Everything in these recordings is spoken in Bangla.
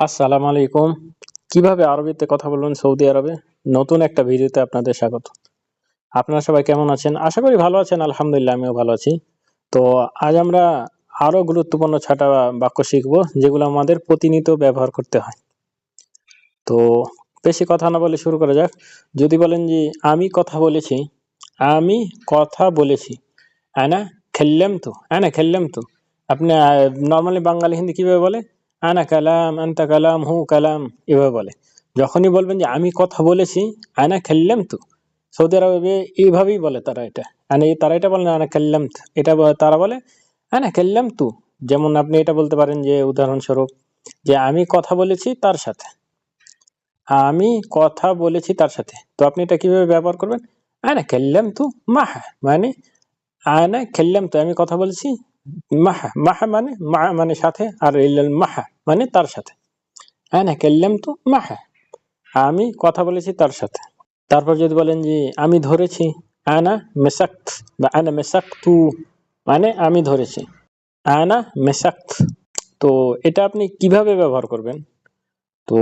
আসসালামু আলাইকুম। কীভাবে আরবিতে কথা বলবেন সৌদি আরবে? নতুন একটা ভিডিওতে আপনাদের স্বাগত। আপনারা সবাই কেমন আছেন? আশা করি ভালো আছেন, আলহামদুলিল্লাহ আমিও ভালো আছি। তো আজ আমরা আরও গুরুত্বপূর্ণ ছাটা বাক্য শিখব, যেগুলো আমাদের প্রতিনিয়ত ব্যবহার করতে হয়। তো বেশি কথা না বলে শুরু করা যাক। যদি বলেন যে, আমি কথা বলেছি, আমি কথা বলেছি। আনা খেললাম তো আনা খেললাম তো আপনি নর্মালি বাঙালি হিন্দি কীভাবে বলে? আনা কালাম, আন্তা কালাম, হু কালাম, এভাবে বলে। যখনই বলবেন যে আমি কথা বলেছি, আনা খেললাম তো সৌদি আরবে এইভাবেই বলে তারা এটা। আনা তারা এটা বলে না, আনা খেললাম এটা তারা বলে, আনা খেললাম তু যেমন আপনি এটা বলতে পারেন যে, উদাহরণস্বরূপ যে, আমি কথা বলেছি তার সাথে। আমি কথা বলেছি তার সাথে। তো আপনি এটা কীভাবে ব্যবহার করবেন? আনা খেললাম তু মাহা। মানে আনা খেললাম তো আমি কথা বলেছি মাহা মাহা মানে মা মানে সাথে আর মাহা মানে তার সাথে। আনা কেল্লাম তো মাহা, আমি কথা বলেছি তার সাথে। তারপর যদি বলেন যে আমি ধরেছি, আনা মেসাক্ত বা আনা মেসাক্তু মানে আমি ধরেছি। আনা মেসাক্ত, তো এটা আপনি কীভাবে ব্যবহার করবেন? তো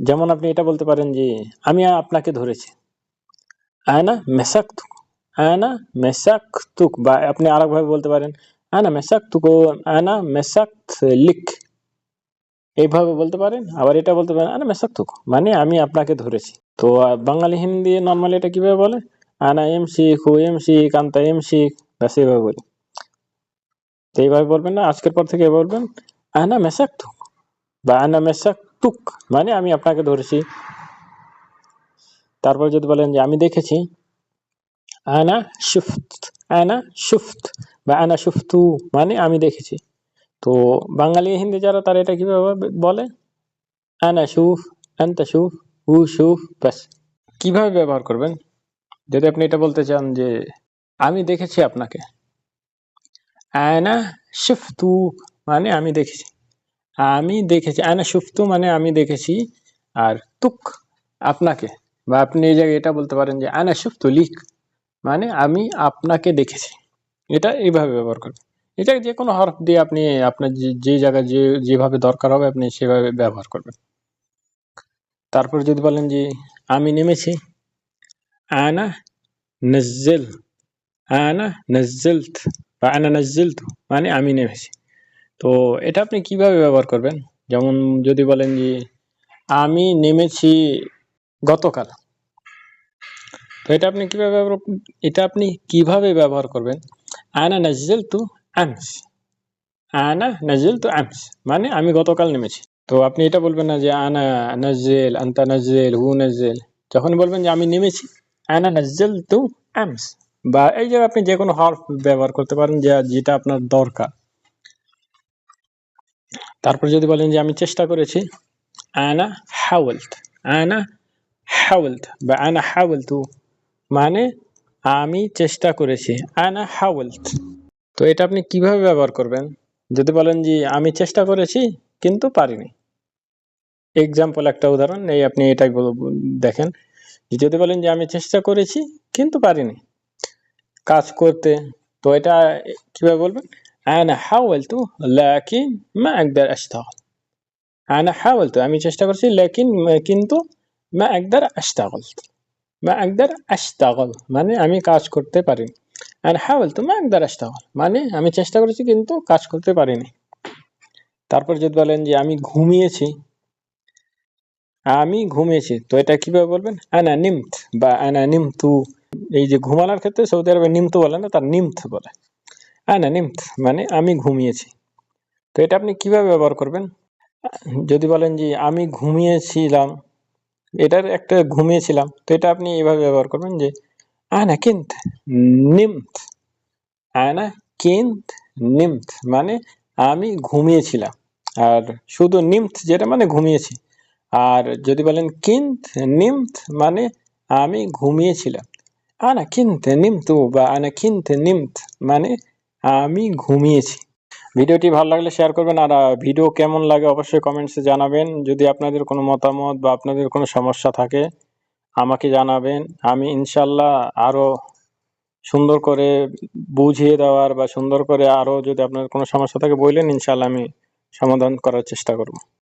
যেমন আপনি এটা বলতে পারেন যে আমি আপনাকে ধরেছি। আনা মেসাক্তুক আনা মেসাক্তুক বা আপনি আরেকভাবে বলতে পারেন আনা মেসাক্তুকু আনা মেসাক্ত লিখ এইভাবে বলতে পারেন? আবার এটা বলতে পারেন, আনা মেসাক্তুক মানে আমি আপনাকে ধরেছি। তো বাঙালি হিন্দি নর্মালি এটা কীভাবে বলে? আনা এম শিখ ও এম শিখ আন্তা এম শিখ ব্যাস এইভাবে বলি। তো এইভাবে বলবেন না, আজকের পর থেকে বলবেন, আনা মেসাক্তুক বা আনা মেসাক্তুক মানে আমি আপনাকে ধরেছি। তারপর যদি বলেন যে আমি দেখেছি আনা সুফত আনা সুফত বা আনা সুফতু মানে আমি দেখেছি। তো বাঙালি হিন্দি যারা, তারা এটা কীভাবে বলে? আনা সুফ আন্তা সুফ উ সুফ ব্যাস। কীভাবে ব্যবহার করবেন? যদি আপনি এটা বলতে চান যে, আমি দেখেছি আপনাকে। আয়না সুফতু মানে আমি দেখেছি। আমি দেখেছি আয়না সুফতু মানে আমি দেখেছি আর তুক আপনাকে। বা আপনি এই জায়গায় এটা বলতে পারেন যে আয়না সুফতু লিখ মানে আমি আপনাকে দেখেছি। এটা এইভাবে ব্যবহার করবেন। এটা যে কোনো হরফ দিয়ে আপনি আপনার যে জায়গায় যে, যেভাবে দরকার হবে আপনি সেভাবে ব্যবহার করবেন। তারপর যদি বলেন যে, আমি নেমেছি। আনা নজ্জেল। আনা নজ্জেলত। বা আনা নজ্জেলত। মানে আমি নেমেছি। তো এটা আপনি কীভাবে ব্যবহার করবেন? যেমন যদি বলেন যে, আমি নেমেছি গতকাল। তো এটা আপনি কীভাবে এটা আপনি কীভাবে ব্যবহার করবেন? আনা নজ্জেল তু আমস আনা নজেল তু আমস মানে আমি গতকাল নেমেছি। তো আপনি এটা বলবেন না যে আনা নজেল, আন্তা নজেল, হু নজেল। যখন বলবেন যে আমি নেমেছি, আনা নজেল তু আমস বা এই যে আপনি যে কোনো হরফ ব্যবহার করতে পারেন যে, যেটা আপনার দরকার। তারপর যদি বলেন যে আমি চেষ্টা করেছি, আনা হাওয়ালত আনা হাওয়ালত বা আনা হাওয়ালতু মানে আমি চেষ্টা করেছি, আনা হাওয়েলথ তো এটা আপনি কীভাবে ব্যবহার করবেন? যদি বলেন যে আমি চেষ্টা করেছি, কিন্তু পারিনি। এক্সাম্পল একটা উদাহরণ, এই আপনি এটা দেখেন। যদি বলেন যে আমি চেষ্টা করেছি, কিন্তু পারিনি। কাজ করতে, তো এটা কীভাবে বলবেন? আয়না হাওয়েলতু লাকিন মা একদার আস্তাগল আয়না হাওয়েলতু আমি চেষ্টা করেছি ল্যাকিন কিন্তু মা একদার আস্তাগল একদার আশতাগল মানে আমি কাজ করতে পারি আর হ্যাঁ বলতো, মা একদার আশতাগল মানে আমি চেষ্টা করেছি কিন্তু কাজ করতে পারিনি। তারপর যদি বলেন যে আমি ঘুমিয়েছি আমি ঘুমিয়েছি, তো এটা কীভাবে বলবেন? আনা নিমত বা আনা নিমতু, এই যে ঘুমানোর ক্ষেত্রে সৌদি আরবে নিমথ বলে না, তার নিমথ বলে। আনা নিমথ মানে আমি ঘুমিয়েছি। তো এটা আপনি কীভাবে ব্যবহার করবেন? যদি বলেন যে আমি ঘুমিয়েছিলাম এটার একটা ঘুমিয়েছিলাম। তো এটা আপনি এইভাবে ব্যবহার করবেন যে আনা কিন্ত নিমথ। আনা কিন্ত নিমথ মানে আমি ঘুমিয়েছিলাম। আর শুধু নিমথ যেটা মানে ঘুমিয়েছি। আর যদি বলেন কিন্ত নিমথ মানে আমি ঘুমিয়েছিলাম। আনা কিন্ত নিমতু বা আনা কিন্ত নিমথ মানে আমি ঘুমিয়েছি। ভিডিওটি ভালো লাগলে শেয়ার করবেন আর ভিডিও কেমন লাগে অবশ্যই কমেন্টসে জানাবেন। যদি আপনাদের কোনো মতামত বা আপনাদের কোনো সমস্যা থাকে, আমাকে জানাবেন। আমি ইনশাল্লাহ আরও সুন্দর করে বুঝিয়ে দেওয়ার বা সুন্দর করে আরও যদি আপনার কোনো সমস্যা থাকে বললেন, ইনশাল্লাহ আমি সমাধান করার চেষ্টা করব।